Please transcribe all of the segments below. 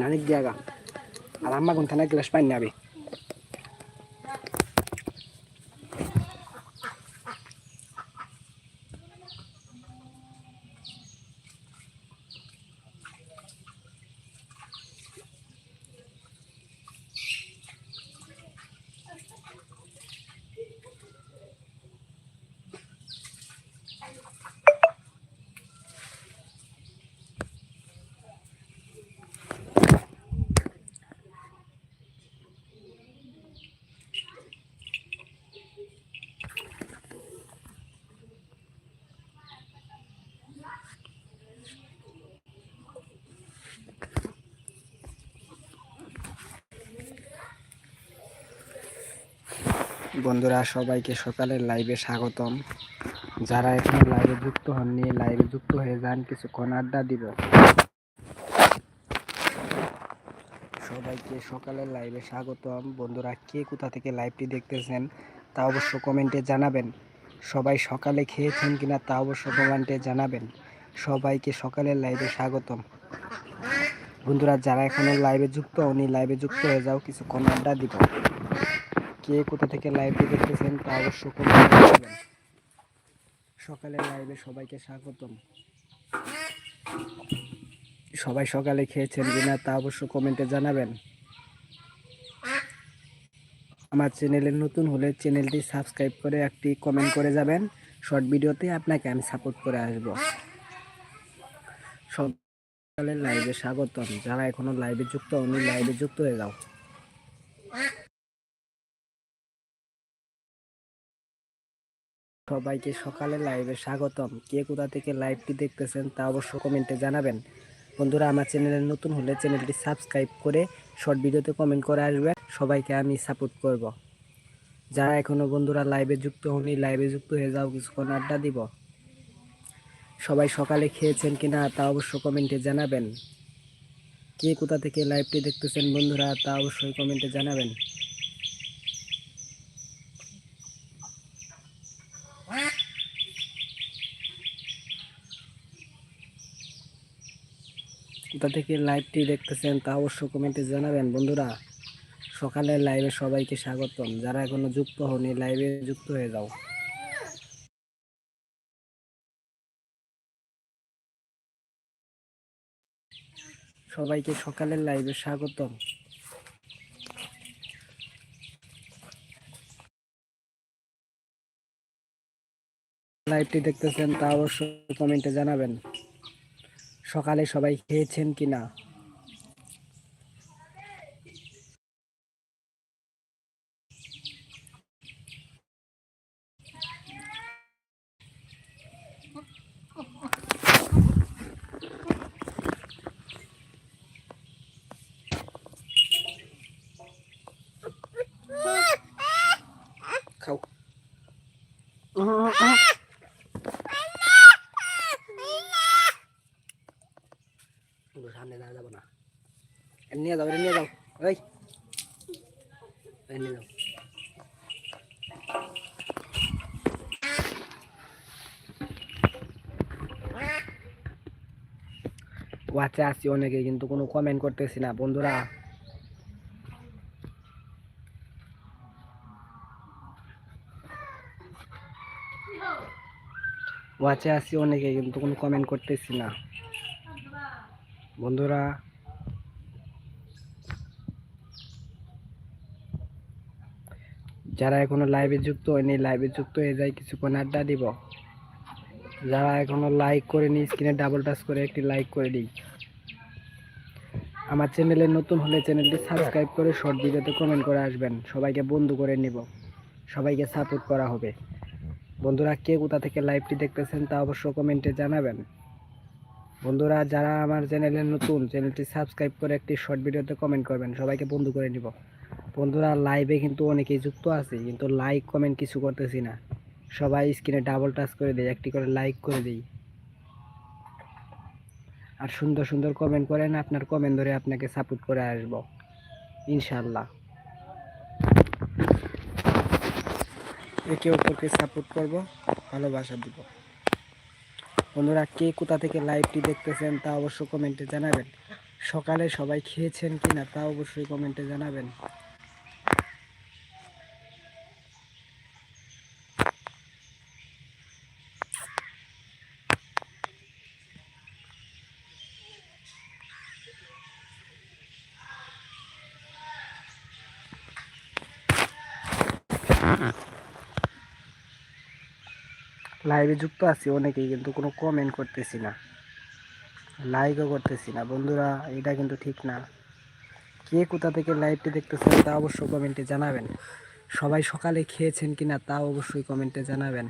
নানিক জায়গা। আর আম্মা কোন থানা গ্লাস পাই না বন্ধুরা, সবাইকে সকালের লাইভে স্বাগতম। যারা এখনও লাইভে যুক্ত হননি লাইভে যুক্ত হয়ে যান, কিছুক্ষণ আড্ডা দিব। সবাইকে সকালের লাইভে স্বাগতম। বন্ধুরা, কে কোথা থেকে লাইভটি দেখতেছেন, তা অবশ্য কমেন্টে জানাবেন। সবাই সকালে খেয়েছেন কিনা, তা অবশ্য কমেন্টে জানাবেন। সবাইকে সকালের লাইভে স্বাগতম। বন্ধুরা, যারা এখনও লাইভে যুক্ত হননি লাইভে যুক্ত হয়ে যাও, কিছুক্ষণ আড্ডা দিব। কে কোথা থেকে লাইভটি দেখতেছেন তা অবশ্য কমেন্টে জানাবেন সকালের লাইভে সবাইকে স্বাগতম। সবাই সকালে খেয়েছেন কিনা তা অবশ্য কমেন্টে জানাবেন। আমার চ্যানেলে নতুন হলে চ্যানেলটি সাবস্ক্রাইব করে একটি কমেন্ট করে যাবেন। শর্ট ভিডিওতে আপনাকে আমি সাপোর্ট করে আসব। সকালের লাইভে স্বাগতম। যারা এখনও লাইভে যুক্ত হননি লাইভে যুক্ত হয়ে যাও। সবাইকে সকালে লাইভে স্বাগতম। কে কোথা থেকে লাইভটি দেখতেছেন তা অবশ্য কমেন্টে জানাবেন। বন্ধুরা, আমার চ্যানেলে নতুন হলে চ্যানেলটি সাবস্ক্রাইব করে শর্ট ভিডিওতে কমেন্ট করে আসবেন। সবাইকে আমি সাপোর্ট করব। যারা এখনও বন্ধুরা লাইভে যুক্ত হননি লাইভে যুক্ত হয়ে যাও, কিছুক্ষণ আড্ডা দিব। সবাই সকালে খেয়েছেন কিনা তা অবশ্য কমেন্টে জানাবেন। কে কোথা থেকে লাইভটি দেখতেছেন বন্ধুরা তা অবশ্যই কমেন্টে জানাবেন। কোথা থেকে লাইভটি দেখতেছেন তা অবশ্য কমেন্টে জানাবেন। বন্ধুরা, সকালের লাইভে সবাইকে স্বাগতম। যারা এখনও যুক্ত হননি লাইভে যুক্ত হয়ে যাও। সবাইকে সকালের লাইভে স্বাগতম। লাইভটি দেখতেছেন তা অবশ্যই কমেন্টে জানাবেন। সকালে সবাই খেয়েছেন কিনা? নিয়ে যাও নিয়ে যাও। ওই নিয়ে যাও। ওয়াচে আসছি অনেকে, কিন্তু কোনো কমেন্ট করতেছি না, বন্ধুরা। ওয়াচে আসছি অনেকে, কিন্তু কোনো কমেন্ট করতেছি না। বন্ধুরা। যারা এখনও লাইভে যুক্ত হয়নি লাইভে যুক্ত হয়ে যায় কিছুক্ষণ আড্ডা দিব। যারা এখনও লাইক করেনি স্ক্রিনে ডাবল টাচ করে একটি লাইক করে দিই। আমার চ্যানেলে নতুন হলে চ্যানেলটি সাবস্ক্রাইব করে শর্ট ভিডিওতে কমেন্ট করে আসবেন। সবাইকে বন্ধু করে নিব। সবাইকে সাপোর্ট করা হবে। বন্ধুরা, কে কোথা থেকে লাইভটি দেখতেছেন তা অবশ্য কমেন্টে জানাবেন। বন্ধুরা, যারা আমার চ্যানেলে নতুন চ্যানেলটি সাবস্ক্রাইব করে একটি শর্ট ভিডিওতে কমেন্ট করবেন। সবাইকে বন্ধু করে নিব। বন্ধুরা লাইভে কিন্তু অনেকেই যুক্ত আছে, কিন্তু লাইক কমেন্ট কিছু করতেছি না। সবাই স্ক্রিনে ডাবল টাচ করে দেয়, একটি করে লাইক করে দিই। আর সুন্দর সুন্দর কমেন্ট করেন, আপনার কমেন্ট ধরে আপনাকে সাপোর্ট করে আসব ইনশাল্লাহ একে অপরকে সাপোর্ট করব, ভালোবাসা দিব। বন্ধুরা, কে কোথা থেকে লাইভটি দেখতেছেন তা অবশ্য কমেন্টে জানাবেন। সকালে সবাই খেয়েছেন কিনা তা অবশ্যই কমেন্টে জানাবেন। লাইভে যুক্ত আছি, অনেকেই কিন্তু কোনো কমেন্ট করতেছি না। লাইকও করতেছি না। বন্ধুরা, এটা কিন্তু ঠিক না। কে কোথা থেকে লাইভটি দেখতেছেন তা অবশ্যই কমেন্টে জানাবেন। সবাই সকালে খেয়েছেন কিনা তা অবশ্যই কমেন্টে জানাবেন।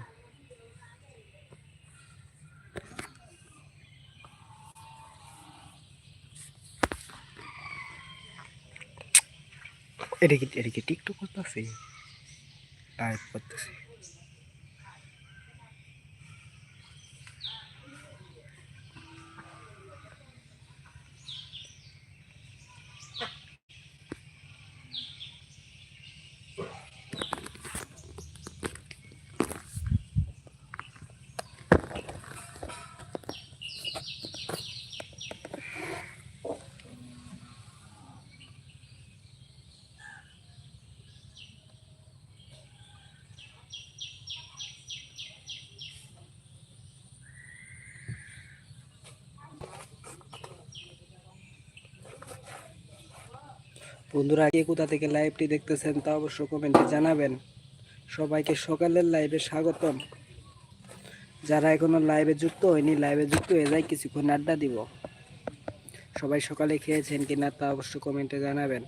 এটা কি এটা কি টিকটক করতেছি। লাইভ করতেছি। বন্ধুরা, কে কোথা থেকে লাইভটি দেখতেছেন তা অবশ্য কমেন্টে জানাবেন। সবাইকে সকালের লাইভে স্বাগতম। যারা এখনও লাইভে যুক্ত হয়নি লাইভে যুক্ত হয়ে যায় কিছুক্ষণ আড্ডা দিব। সবাই সকালে খেয়েছেন কিনা তা অবশ্য কমেন্টে জানাবেন।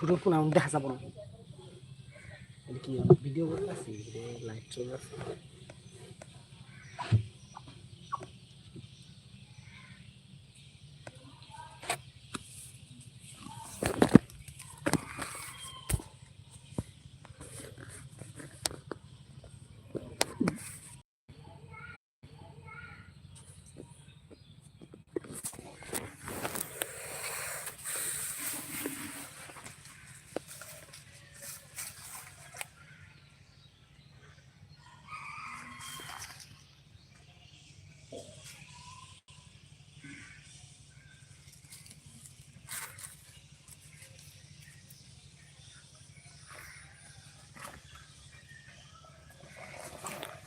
শুরু কোন দেখা যাব না। কি ভিডিও লাইট চল চলতেছে।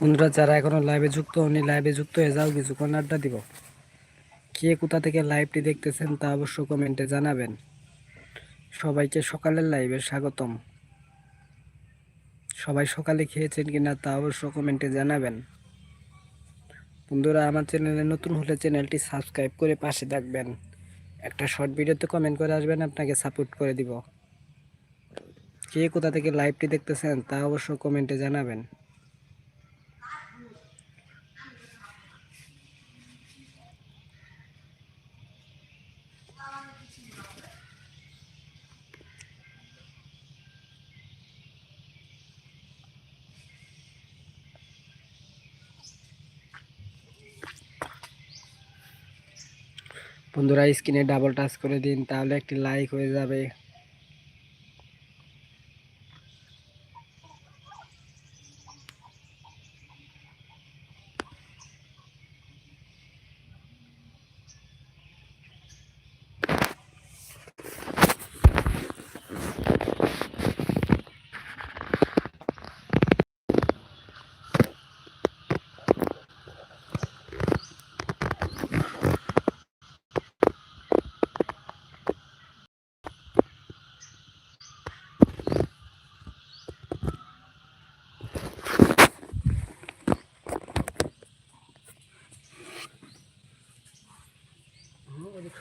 বন্ধুরা, যারা এখনও লাইভে যুক্ত হননি লাইভে যুক্ত হয়ে যাও, কিছুক্ষণ আড্ডা দিব। কে কোথা থেকে লাইভটি দেখতেছেন তা অবশ্য কমেন্টে জানাবেন। সবাইকে সকালের লাইভে স্বাগতম। সবাই সকালে খেয়েছেন কিনা তা অবশ্য কমেন্টে জানাবেন। বন্ধুরা, আমার চ্যানেলে নতুন হলে চ্যানেলটি সাবস্ক্রাইব করে পাশে থাকবেন। একটা শর্ট ভিডিওতে কমেন্ট করে আসবেন, আপনাকে সাপোর্ট করে দিব। কে কোথা থেকে লাইভটি দেখতেছেন তা অবশ্য কমেন্টে জানাবেন। বন্ধুরা স্ক্রিনে ডাবল টাচ করে দিন তাহলে একটি লাইক হয়ে যাবে।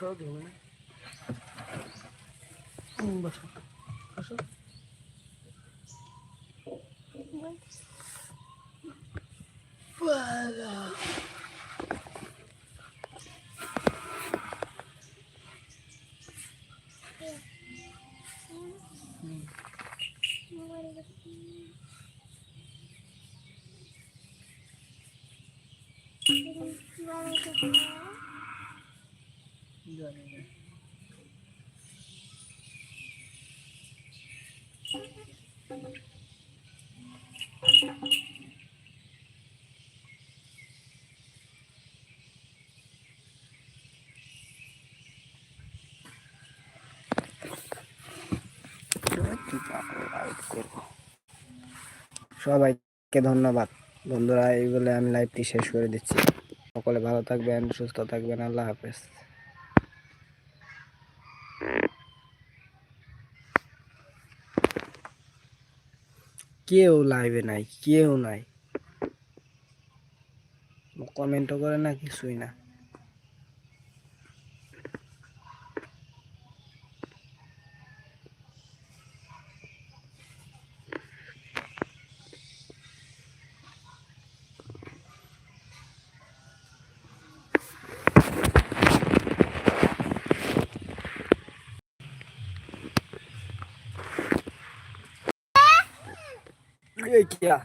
trouble, man. Mm, but, uh, but, uh, সবাইকে ধন্যবাদ। বন্ধুরা, এই বলে আমি লাইভটি শেষ করে দিচ্ছি। সকলে ভালো থাকবেন, সুস্থ থাকবেন, আল্লাহ হাফেজ। কেউ লাইভে নাই কেউ নাই। কমেন্টও করে না কিছুই না। এই কিয়া